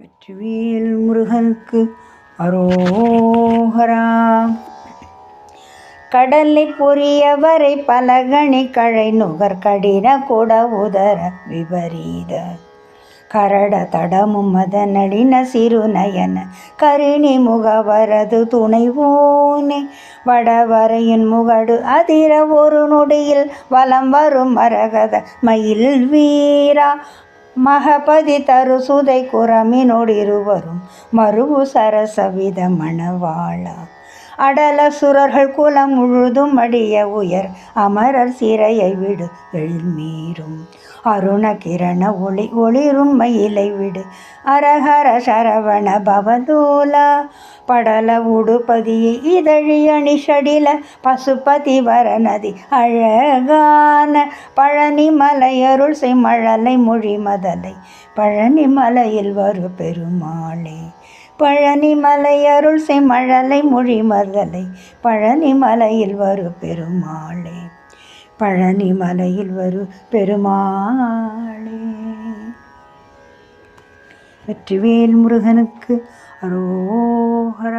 வெற்றிவேல் முருகனுக்கு அரோஹரா கடலை பொரியவரை பலகணி கழை நுகர் கடின கொட உதர விபரீத. கரட தடமும் மதனடின சிறுநயன கருணி முகவரது துணைவோனே வடவரையின் முகடு அதிர ஒரு நொடியில் வலம் வரும் மரகத மயில் வீரா. மகபதி தரு சுதை குரமினோடிருவரும் மருவு சரசவித மணவாளா அடல சுரர்கள் குலம் முழுதும் அடிய உயர். அமரர் சிறையை விடு எழுமீறும் அருண கிரண ஒளி ஒளிரும் மயிலை விடு. அரஹர சரவண பவதூலா படல உடுபதியை இதழியணி ஷடில பசுபதி வரநதி அழகான பழனி மலையருள் செம்மழலை மொழி மதலை. பழனி மலையில் வரு பெருமாளே பழனி மலையருள் செம்மழலை மொழி மதலை. பழனி மலையில் வரு பெருமாளே. பழனி மலையில் வரு பெருமாளே. வெற்றிவேல் முருகனுக்கு அரோகரா